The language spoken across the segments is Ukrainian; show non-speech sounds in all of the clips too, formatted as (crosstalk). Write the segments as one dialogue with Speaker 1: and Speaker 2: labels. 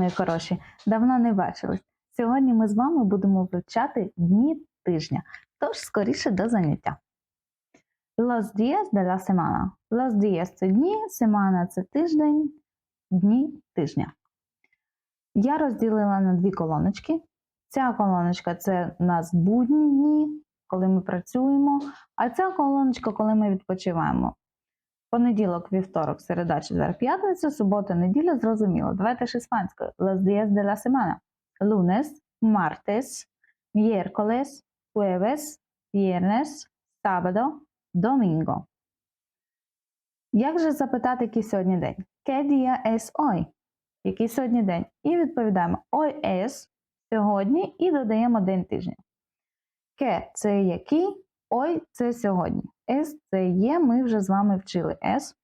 Speaker 1: мої хороші, давно не бачились. Сьогодні ми з вами будемо вивчати дні тижня. Тож скоріше до заняття. Los días de la semana. Los días – це дні, semana – це тиждень, дні тижня. Я розділила на дві колоночки. Ця колоночка це у нас будні дні, коли ми працюємо, а ця колоночка, коли ми відпочиваємо. Понеділок, вівторок, середа, четвер, п'ятниця, субота, неділя, зрозуміло. Давайте ж іспанською. Los días de la semana. Lunes, martes, miércoles, jueves, viernes, sábado, domingo. Як же запитати, який сьогодні день? ¿Qué día es hoy? Який сьогодні день? І відповідаємо hoy es сьогодні і додаємо день тижня. «Que» – це який, ой це сьогодні. Es – це є, ми вже з вами вчили es.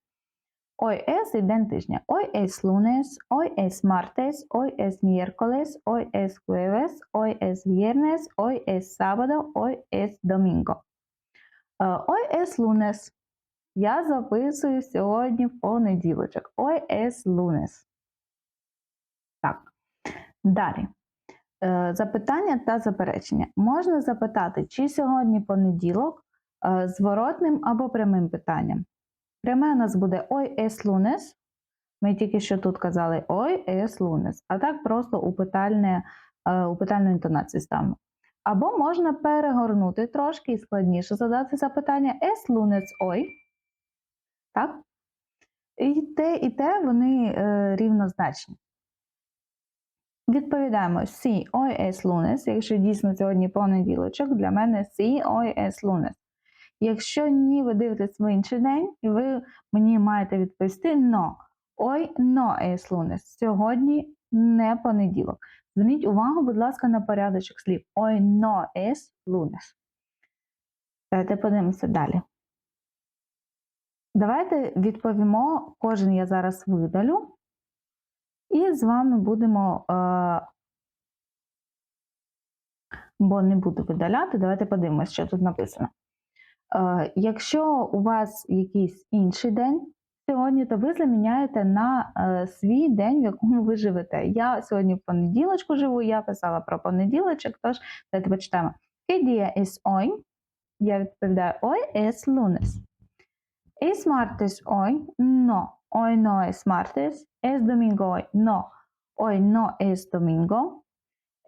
Speaker 1: Hoy es і тижня. Hoy es lunes, hoy es martes, hoy es miércoles, hoy es jueves, hoy es viernes, hoy es sábado, hoy es domingo. Е, Hoy es lunes. Я записую сьогодні в понеділочок. Hoy es lunes. Так. Далі. Е, Запитання та заперечення. Можна запитати, чи сьогодні понеділок е, зворотним або прямим питанням. Пряме у нас буде lunes. Ми тільки що тут казали lunes. А так просто у, питальне, е, у питальну інтонацію ставимо. Або можна перегорнути трошки і складніше задати запитання Es lunes hoy. Так? І те, і те вони рівнозначні. Відповідаємо Sí, hoy es lunes. Якщо дійсно сьогодні понеділочок, для мене Sí, hoy es lunes. Якщо ні, ви дивитесь в інший день, ви мені маєте відповісти no. Hoy no es lunes. Сьогодні не понеділок. Зверніть увагу, будь ласка, на порядочок слів. Hoy no es lunes. Давайте подивимося далі. Давайте відповімо, кожен я зараз видалю. І з вами будемо, е, бо не буду видаляти, давайте подивимося, що тут написано. Е, Якщо у вас якийсь інший день сьогодні, то ви заміняєте на е, свій день, в якому ви живете. Я сьогодні в понеділочку живу, я писала про понеділочок, тож давайте почитаємо. ¿Qué día es hoy? Я відповідаю, hoy es lunes. ¿Es martes hoy? No, hoy no es martes. ¿Es domingo hoy? No, hoy no es domingo.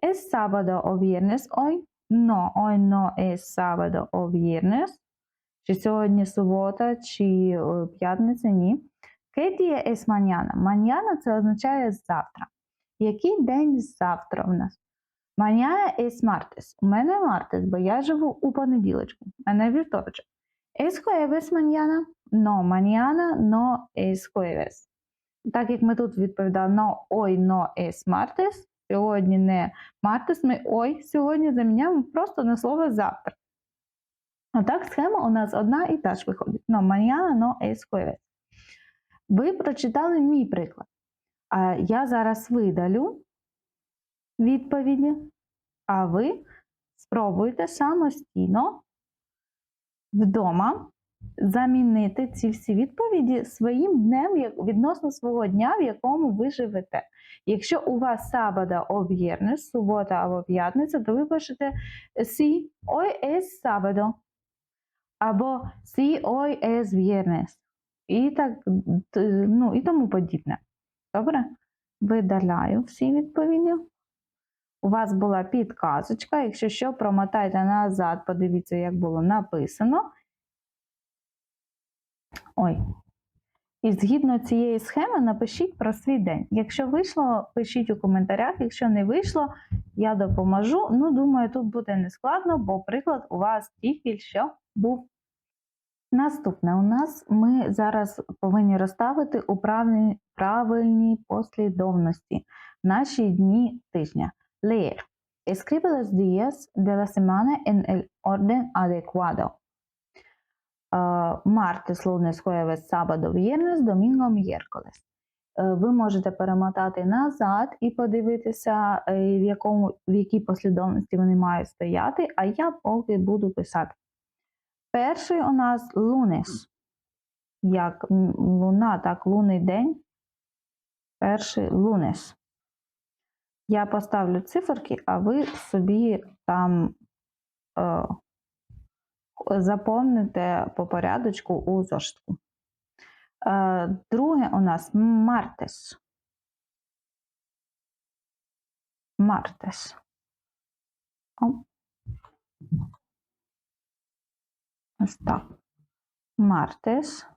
Speaker 1: ¿Es sábado o viernes hoy? No, hoy no es sábado o viernes. Чи сьогодні субота, чи е, п'ятниця? Ні. ¿Qué día es mañana? Mañana це означає завтра. Який день завтра у нас? Mañana es martes. У мене martes, бо я живу у понеділочку, а не вівторочок. ¿Es jueves mañana? No, mañana no es jueves. Так як ми тут відповідали no, hoy no es martes, сьогодні не martes, ми ой сьогодні заміняємо просто на слово завтра. А так схема у нас одна і та ж виходить. No, mañana no es jueves. Ви прочитали мій приклад. А я зараз видалю відповіді, а ви спробуйте самостійно вдома замінити ці всі відповіді своїм днем відносно свого дня, в якому ви живете. Якщо у вас сабада о viernes, субота або п'ятниця, то ви пишете «Sí, hoy es sábado» або «Sí, hoy es viernes» і так, ну, і тому подібне. Добре? Видаляю всі відповіді. У вас була підказочка. Якщо що, промотайте назад, подивіться, як було написано. Ой. І згідно цієї схеми напишіть про свій день. Якщо вийшло, пишіть у коментарях. Якщо не вийшло, я допоможу. Ну, думаю, тут буде нескладно, бо приклад у вас тільки що був. Наступне у нас ми зараз повинні розставити у правильній, послідовності наші дні тижня. Leer. Escribe los días de la semana en el orden adecuado. Martes, lunes, jueves, sábado, viernes, domingo, miércoles. Ви можете перемотати назад і подивитися, е, в, якому, в якій послідовності вони мають стояти, а я поки буду писати. Перший у нас лунес. Як луна, так лунний день. Перший лунес. Я поставлю циферки, а ви собі там е, заповните по порядочку у зошитку. Е, друге у нас мартес. Мартес. Ось так. Мартес.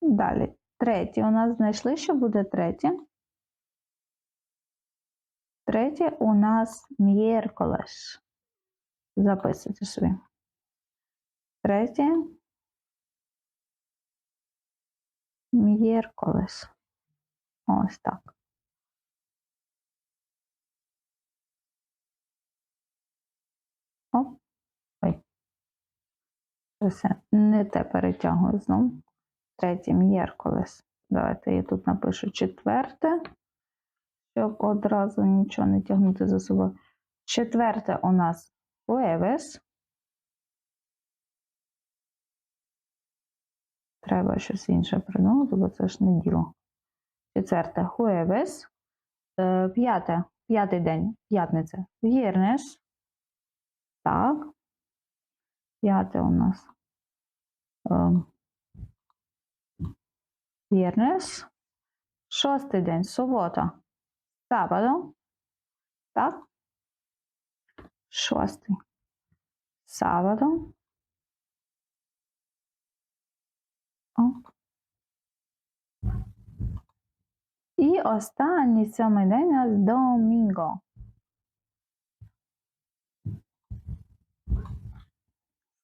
Speaker 1: Далі. Третє у нас знайшли, що буде третє. Третє у нас м'єрколес. Записуйте собі. Третє. М'єрколес. Ось так. Оп. Ой. Все, не те перетягую знову. Третє м'єрколес. Давайте я тут напишу четверте, щоб одразу нічого не тягнути за собою. Четверте у нас jueves. Треба щось інше придумати, бо це ж не діло. Четверте jueves. Е, П'яте, п'ятий день, п'ятниця. Viernes. Так. П'яте у нас. Ем, Шостий день, субота. Sábado. Так. Шостий. Sábado. О. І останній сьомий день у нас домінго.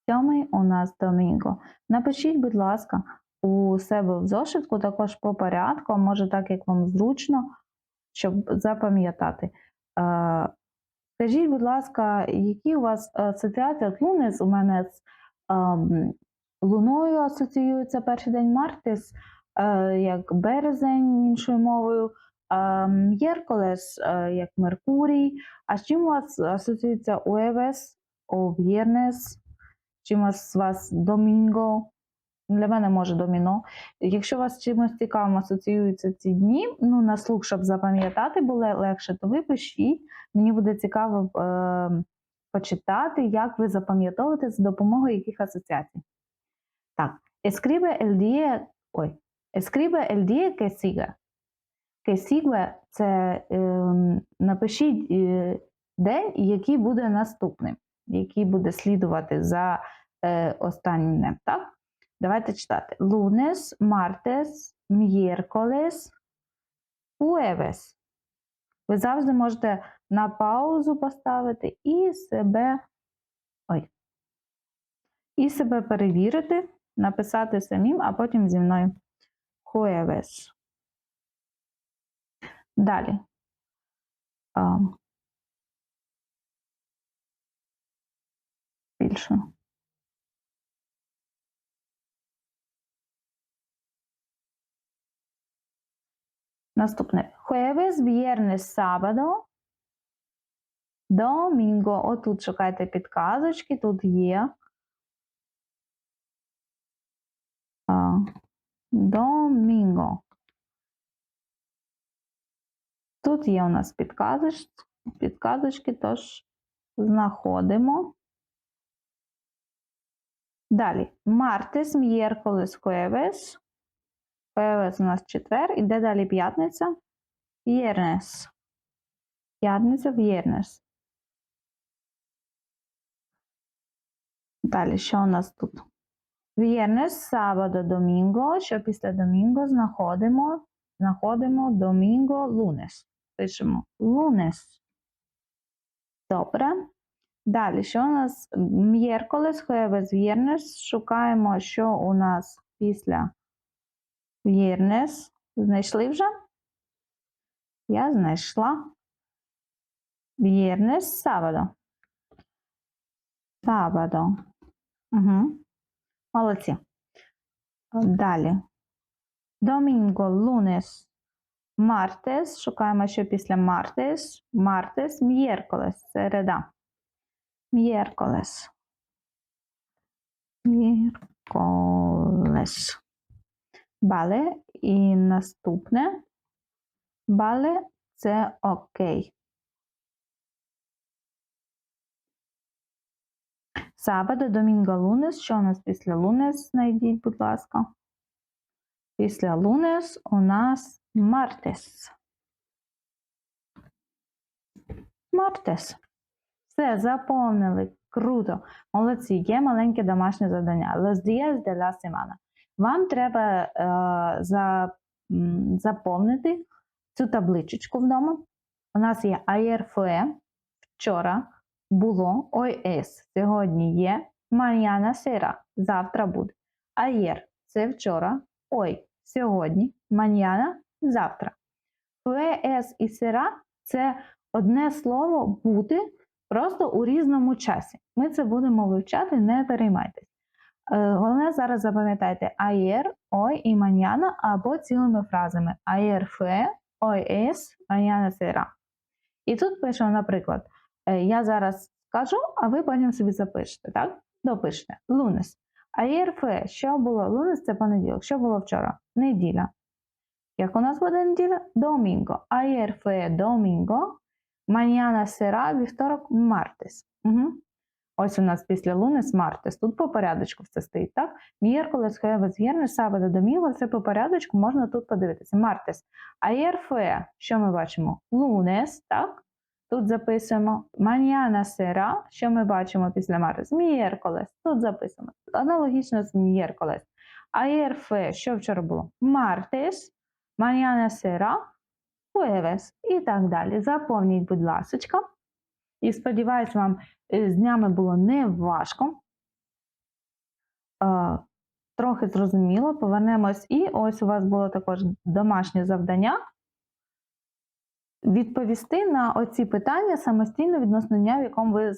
Speaker 1: Сьомий у нас домінго. Напишіть, будь ласка, у себе в зошитку також по порядку, може так, як вам зручно, щоб запам'ятати. Е, Скажіть, будь ласка, які у вас асоціації От Лунес у мене з ем, Луною асоціюється перший день Мартис, е, як березень іншою мовою, М'єрколес е, як Меркурій. А з чим у вас асоціюється Уевес, о В'єрнес? Чим у вас Домінго? Для мене може доміно. Якщо вас чимось цікавим асоціюються ці дні, ну на слух, щоб запам'ятати було легше, то ви пишіть. Мені буде цікаво е, почитати, як ви запам'ятовуєте за допомогою яких асоціацій. Так, escribe el día, ой, escribe el día que це е, напишіть е, день, який буде наступним, який буде слідувати за е, останнім так? Давайте читати. Lunes, martes, miércoles, jueves. Ви завжди можете на паузу поставити і себе. Ой. І себе перевірити, написати самим, а потім зі мною. Jueves. Далі. Більше. Наступне. Jueves, viernes, sábado, domingo. Отут шукайте підказочки, тут є. Домінго. Тут є у нас підказочки, підказочки, тож знаходимо. Далі. Мартес, м'єрколес, jueves. Jueves у нас четвер. Іде далі п'ятниця. Viernes. П'ятниця, viernes. Далі, що у нас тут? Viernes, sábado, domingo. Що після домінго знаходимо? Знаходимо домінго, лунес. Пишемо лунес. Добре. Далі, що у нас? М'єрколес, jueves, viernes. Шукаємо, що у нас після Viernes. Знайшли вже? Я знайшла. Viernes, sábado. Sábado. Угу. Молодці. Далі. Домінго, лунес, мартес. Шукаємо, що після мартес. Мартес, м'єрколес. Середа. М'єрколес. М'єрколес. Бале. І наступне. Бале це окей. Сабадо, домінго, лунес. Що у нас після лунес? Знайдіть, будь ласка. Після лунес у нас мартес. Мартес. Все, заповнили. Круто. Молодці. Є маленьке домашнє завдання. Los días de la semana. Вам треба е, за, заповнити цю табличечку вдома. У нас є ayer fue, вчора було, es, сьогодні є, mañana será, завтра буде. Ayer – це вчора, hoy – сьогодні, mañana – завтра. Es і será – це одне слово бути просто у різному часі. Ми це будемо вивчати, не переймайтесь. Е, Головне зараз запам'ятайте ayer, hoy і mañana або цілими фразами ayer fue, hoy es, mañana será. І тут пишемо, наприклад, е, я зараз скажу, а ви потім собі запишете, так? Допишете. Лунес. Ayer fue, що було? Лунес це понеділок. Що було вчора? Неділя. Як у нас буде неділя? Домінго. Ayer fue domingo. Mañana será вівторок мартес. Угу. Ось у нас після лунес мартес. Тут по порядочку все стоїть, так? Мієрколес, jueves, viernes, sábado, domingo. Це по порядочку можна тут подивитися. Мартес. Fue, що ми бачимо? Лунес, так? Тут записуємо. Mañana será, що ми бачимо після мартес? Мієрколес. Тут записуємо. Аналогічно з мієрколес. Ayer fue, що вчора було? Мартес. Mañana será jueves і так далі. Заповніть, будь ласочка. І сподіваюсь, вам е, з днями було не важко. Е, Трохи зрозуміло, повернемось. І ось у вас було також домашнє завдання. Відповісти на оці питання самостійно відносно дня, в якому ви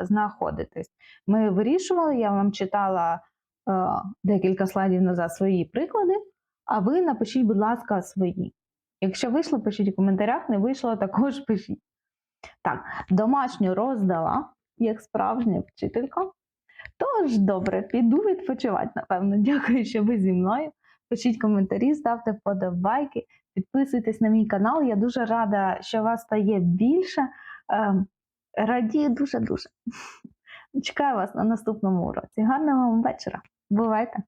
Speaker 1: знаходитесь. Ми вирішували, я вам читала е, декілька слайдів назад свої приклади, а ви напишіть, будь ласка, свої. Якщо вийшло, пишіть у коментарях, не вийшло, також пишіть. Так, домашню роздала, як справжня вчителька. Тож, добре, піду відпочивати, напевно. (laughs) Дякую, що ви зі мною. Пишіть коментарі, ставте вподобайки, підписуйтесь на мій канал. Я дуже рада, що вас стає більше. Ем, Радію дуже-дуже. (laughs) Чекаю вас на наступному уроці. Гарного вам вечора. Бувайте!